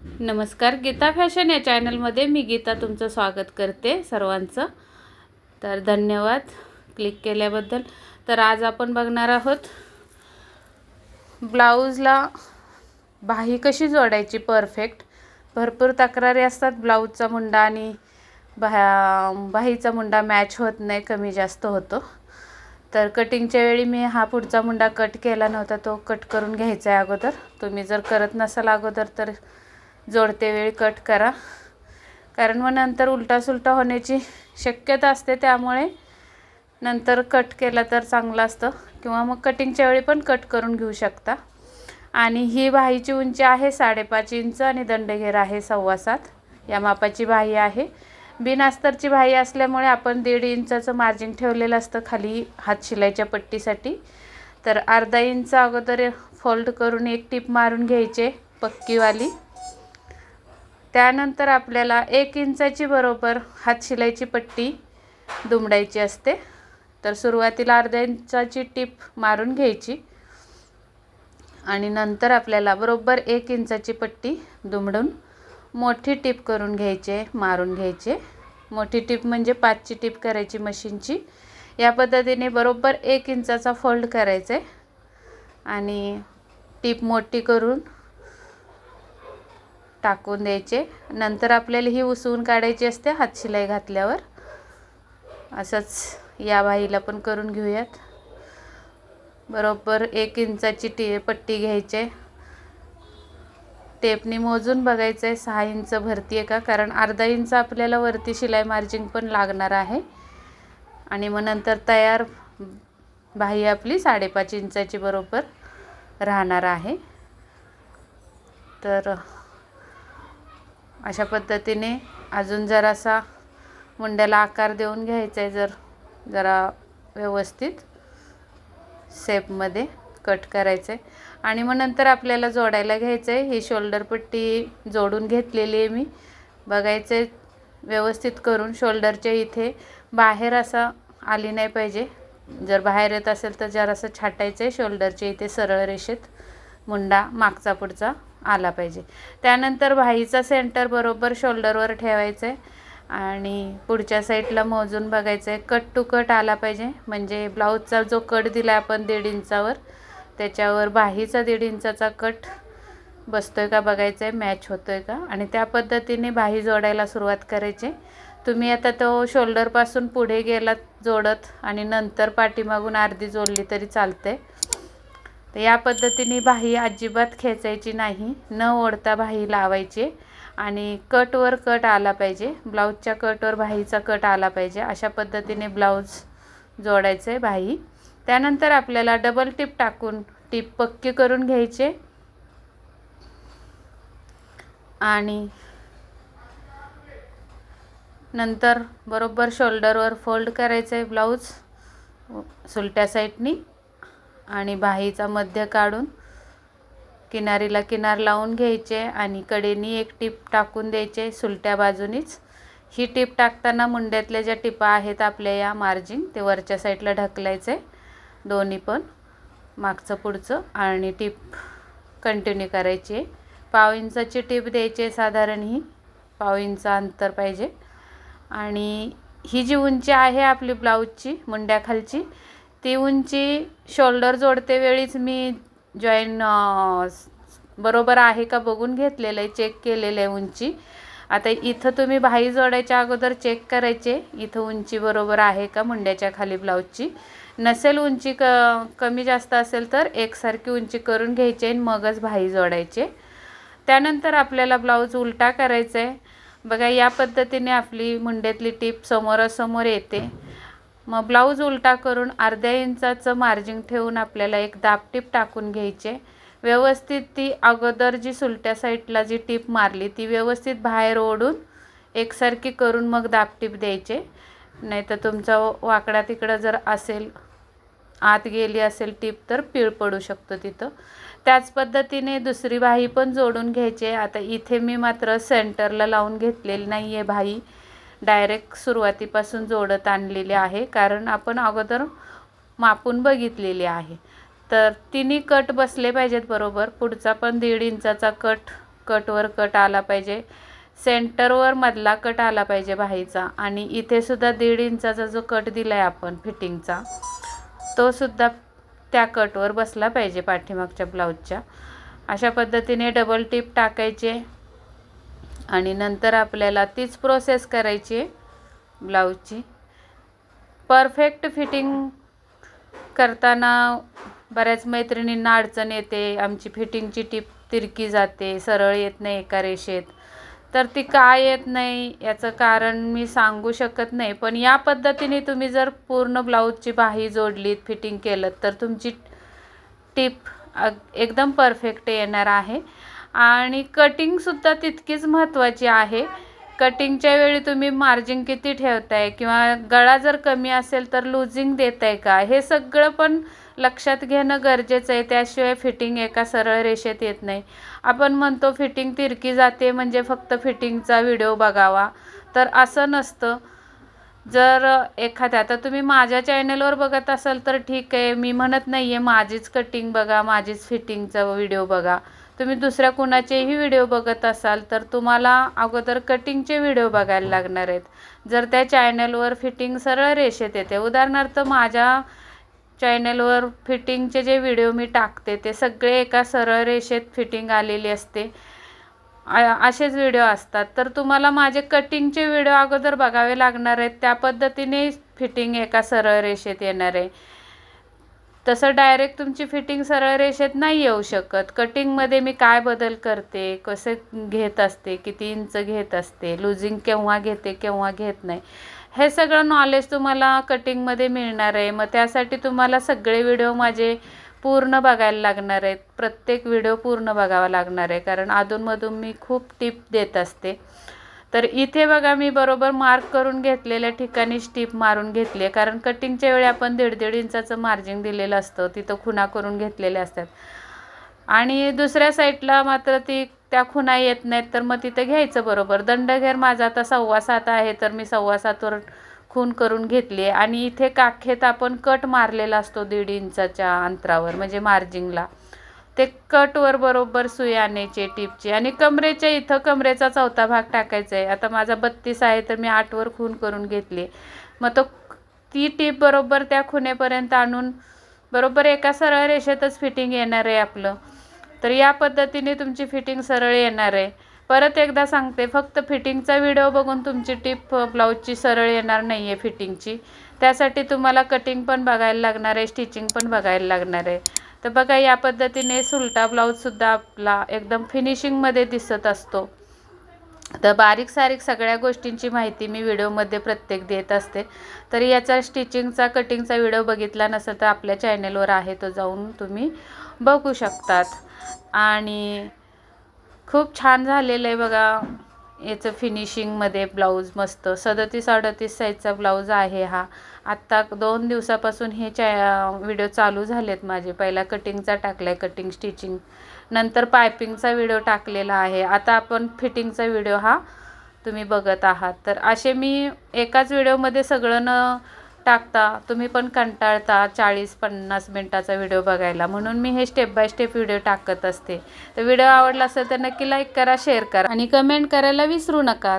नमस्कार गीता फॅशन या चॅनलमध्ये मी गीता तुमचं स्वागत करते सर्वांचं. तर धन्यवाद क्लिक केल्याबद्दल. तर आज आपण बघणार आहोत ब्लाऊजला बाही कशी जोडायची परफेक्ट? भरपूर तक्रारी असतात ब्लाऊजचा मुंडा आणि बा बाहीचा मुंडा मॅच होत नाही कमी जास्त होतो. तर कटिंगच्या वेळी मी हा पुढचा मुंडा कट केला नव्हता तो कट करून घ्यायचा आहे अगोदर. तुम्ही जर करत नसाल अगोदर तर जोडते वेळी कट करा. कारण मग नंतर उलटासुलटा होण्याची शक्यता असते त्यामुळे नंतर कट केला तर चांगलं असतं. किंवा मग कटिंगच्या वेळी पण कट करून घेऊ शकता. आणि ही बाहीची उंची आहे साडेपाच इंच आणि दंडघेर आहे सव्वा सात. या मापाची बाही आहे. बिन अस्तरची बाही असल्यामुळे आपण दीड इंचाचं मार्जिन ठेवलेलं असतं खाली हात शिलाईच्या पट्टीसाठी. तर अर्धा इंच अगोदर फोल्ड करून एक टीप मारून घ्यायचे पक्कीवाली. त्यानंतर आपल्याला एक इंचाची बरोबर हात शिलाईची पट्टी दुमडायची असते. तर सुरुवातीला अर्ध्या इंचाची टीप मारून घ्यायची. आणि नंतर आपल्याला बरोबर एक इंचाची पट्टी दुमडून मोठी टीप करून घ्यायचे मारून घ्यायचे. मोठी टीप म्हणजे पाचची टीप करायची मशीनची. या पद्धतीने बरोबर एक इंचाचा फोल्ड करायचा. आहे आणि टीप मोठी करून टाकून द्यायचे. नंतर आपल्याला ही उसवून काढायची असते हातशिलाई घातल्यावर. असंच या बाईला पण करून घेऊयात. बरोबर एक इंचाची टी पट्टी घ्यायचे. टेपनी मोजून बघायचं आहे सहा इंच भरती आहे का? कारण अर्धा इंच आपल्याला वरती शिलाई मार्जिंग पण लागणार आहे. आणि मग नंतर तयार बाही आपली साडेपाच इंचाची बरोबर राहणार आहे. तर अशा पद्धतीने अजून जरासा मुंड्याला आकार देऊन घ्यायचा आहे जर जरा व्यवस्थित सेपमध्ये कट करायचं आहे. आणि मग नंतर आपल्याला जोडायला घ्यायचं आहे. ही शोल्डर पट्टी जोडून घेतलेली आहे मी. बघायचं आहे व्यवस्थित करून शोल्डरच्या इथे बाहेर असा आली नाही पाहिजे. जर बाहेर येत असेल तर जरासं छाटायचं आहे शोल्डरच्या इथे सरळ रेषेत मुंडा मागचा पुढचा. आला पाहिजे. त्यानंतर भाईचा सेंटर बरोबर शोल्डरवर ठेवायचं आहे आणि पुढच्या साईडला मोजून बघायचं आहे कट टू कट आला पाहिजे. म्हणजे ब्लाऊजचा जो कट दिला आहे आपण दीड इंचावर त्याच्यावर बाहीचा दीड इंचाचा कट बसतो आहे का बघायचं आहे मॅच होतो आहे का? आणि त्या पद्धतीने बाही जोडायला सुरुवात करायची. तुम्ही आता तो शोल्डरपासून पुढे गेलात जोडत आणि नंतर पाठीमागून अर्धी जोडली तरी चालते तर या पद्धतीने बाही अजिबात खेचायची नाही. न ओढता बाही लावायची आणि कटवर कट आला पाहिजे. ब्लाऊजच्या कटवर बाहीचा कट आला पाहिजे. अशा पद्धतीने ब्लाऊज जोडायचं आहे बाही त्यानंतर आपल्याला डबल टिप टाकून टिप पक्की करून घ्यायचे. आणि नंतर बरोबर शोल्डरवर फोल्ड करायचं आहे ब्लाऊज सुलट्या साईडनी आणि बाहीचा मध्य काढून किनारीला किनार लावून घ्यायचे आणि कडेनी एक टीप टाकून द्यायचे सुलट्या बाजूनीच. ही टीप टाकताना मुंड्यातल्या ज्या टिपा आहेत आपल्या या मार्जिन ते वरच्या साईडला ढकलायचे. दोन्ही पण मागचं पुढचं आणि टीप कंटिन्यू करायची. आहे पाव इंचाची टीप द्यायची आहे साधारण ही. पाव इंच अंतर पाहिजे. आणि ही जी उंची आहे आपली ब्लाऊजची मुंड्याखालची ती उंची शोल्डर जोडते वेळीच मी जॉईन बरोबर आहे का बघून घेतलेलं आहे चेक केलेलं आहे उंची. आता इथं तुम्ही बाही जोडायच्या अगोदर चेक करायचे इथं उंची बरोबर आहे का मुंड्याच्या खाली ब्लाऊजची नसेल उंची क कमी जास्त असेल तर एकसारखी उंची करून घ्यायची आणि मगच बाही जोडायचे. त्यानंतर आपल्याला ब्लाऊज उलटा करायचा आहे बघा या पद्धतीने आपली मुंड्यातली टीप समोरासमोर येते. मग ब्लाऊज उलटा करून अर्ध्या इंचाचं मार्जिंग ठेवून आपल्याला एक दाबटीप टाकून घ्यायचे. व्यवस्थित ती अगोदर जी सुलट्या साईडला जी टीप मारली ती व्यवस्थित बाहेर ओढून एकसारखी करून मग दाबटीप द्यायचे. नाही तर तुमचा वाकडा तिकडं जर असेल आत गेली असेल टीप तर पीळ पडू शकतो तिथं. त्याच पद्धतीने दुसरी भाई पण जोडून घ्यायची. आता इथे मी मात्र सेंटरला लावून घेतलेली नाही आहे भाई डायरेक्ट सुरुवातीपासून जोडत आणलेले आहे. कारण आपण अगोदर मापून बघितलेली आहे. तर तिन्ही कट बसले पाहिजेत बरोबर. पुढचा पण दीड इंचाचा कट कटवर कट आला पाहिजे. सेंटरवर मधला कट आला पाहिजे बाहीचा आणि इथेसुद्धा दीड इंचाचा जो कट दिला आहे आपण फिटिंगचा तो सुद्धा त्या कटवर बसला पाहिजे पाठीमागच्या ब्लाऊजच्या अशा पद्धतीने डबल टिप टाकायचे. आणि नंतर आपल्याला तीच प्रोसेस करायची आहे ब्लाऊजची परफेक्ट फिटिंग करताना बऱ्याच मैत्रिणींना अडचण येते आमची फिटिंगची टीप तिरकी जाते सरळ येत नाही एका रेषेत. तर ती काय येत नाही याचं कारण मी सांगू शकत नाही पण या पद्धतीने तुम्ही जर पूर्ण ब्लाऊजची बाही जोडलीत फिटिंग केलं तर तुमची टीप एकदम परफेक्ट येणार आहे. आणि कटिंगसुद्धा तितकीच महत्त्वाची आहे. कटिंगच्या वेळी तुम्ही मार्जिन किती ठेवताय किंवा गळा जर कमी असेल तर लुझिंग देताय का? हे सगळं पण लक्षात घेणं गरजेचं आहे. त्याशिवाय फिटिंग एका सरळ रेषेत येत नाही. आपण म्हणतो फिटिंग तिरकी जाते म्हणजे फक्त फिटिंगचा व्हिडिओ बघावा. तर असं नसतं. जर एखाद्या आता तुम्ही माझ्या चॅनलवर बघत असाल तर ठीक आहे. मी म्हणत नाही आहे माझीच कटिंग बघा माझीच फिटिंगचा व्हिडिओ बघा. तुम्ही दुसऱ्या कुणाचेही व्हिडिओ बघत असाल तर तुम्हाला अगोदर कटिंगचे व्हिडिओ बघायला लागणार आहेत. जर त्या चॅनलवर फिटिंग सरळ रेषेत येते उदाहरणार्थ माझ्या चॅनलवर फिटिंगचे जे व्हिडिओ मी टाकते ते सगळे एका सरळ रेषेत फिटिंग आलेली असते. असेच व्हिडिओ असतात. तर तुम्हाला माझे कटिंगचे व्हिडिओ अगोदर बघावे लागणार आहेत. त्या पद्धतीने फिटिंग एका सरळ रेषेत येणार आहे. तसं डायरेक्ट तुमची फिटिंग सरळ रेषेत नाही येऊ शकत. कटिंगमध्ये मी काय बदल करते कसे घेत असते किती इंच घेत असते लुझिंग केव्हा घेते केव्हा घेत नाही. हे सगळं नॉलेज तुम्हाला कटिंगमध्ये मिळणार आहे. मग त्यासाठी तुम्हाला सगळे व्हिडिओ माझे पूर्ण बघायला लागणार आहेत. प्रत्येक व्हिडिओ पूर्ण बघावा लागणार आहे. कारण अधूनमधून मी खूप टिप देत असते. तर इथे बघा मी बरोबर मार्क करून घेतलेल्या ठिकाणी स्टीप मारून घेतली आहे. कारण कटिंगच्या वेळी आपण दीड दीड इंचाचं मार्जिन दिलेलं असतं. तिथं खुणा करून घेतलेल्या असतात. आणि दुसऱ्या साईडला मात्र ती त्या खुणा येत नाहीत. तर मग तिथं घ्यायचं बरोबर. दंडघेर माझा आता सव्वा सात आहे तर मी सव्वा सातवर खून करून घेतली आहे. आणि इथे काखेत आपण कट मारलेला असतो दीड इंचाच्या अंतरावर म्हणजे मार्जिंगला ते कटवर बरोबर सुई आणायचे टिपची आणि कमरेच्या इथं कमरेचा चौथा भाग टाकायचा आहे आता माझा बत्तीस आहे तर मी आठवर खून करून घेतली. मग तो ती टीप बरोबर त्या खुनेपर्यंत आणून बरोबर एका सरळ रेषेतच फिटिंग येणार आहे आपलं. तर या पद्धतीने तुमची फिटिंग सरळ येणार आहे परत एकदा सांगते फक्त फिटिंगचा व्हिडिओ बघून तुमची टिप ब्लाऊजची सरळ येणार नाही आहे फिटिंगची. त्यासाठी तुम्हाला कटिंग पण बघायला लागणार आहे स्टिचिंग पण बघायला लागणार आहे तर बघा या पद्धतीने सुलटा ब्लाऊजसुद्धा आपला एकदम फिनिशिंगमध्ये दिसत असतो. तर बारीक सारीक सगळ्या गोष्टींची माहिती मी व्हिडिओमध्ये प्रत्येक देत असते. तर याचा स्टिचिंगचा कटिंगचा व्हिडिओ बघितला नसेल तर आपल्या चॅनेलवर आहे तो जाऊन तुम्ही बघू शकतात. आणि खूप छान झालेलं आहे बघा. याचं फिनिशिंगमध्ये ब्लाऊज मस्त. सदतीस अडतीस साईजचा ब्लाऊज आहे हा. आत्ता दोन दिवसापासून हे च्या व्हिडिओ चालू झालेत माझे. पहिला कटिंगचा टाकला आहे कटिंग स्टिचिंग नंतर पायपिंगचा व्हिडिओ टाकलेला आहे. आता आपण फिटिंगचा व्हिडिओ हा तुम्ही बघत आहात. तर असे मी एकाच व्हिडिओमध्ये सगळं न टाकता तुम्ही पण कंटाळता चाळीस पन्नास मिनटाचा व्हिडिओ बघायला. म्हणून मी हे स्टेप बाय स्टेप व्हिडिओ टाकत असते. तर व्हिडिओ आवडला असेल तर नक्की लाईक करा शेअर करा आणि कमेंट करायला विसरू नका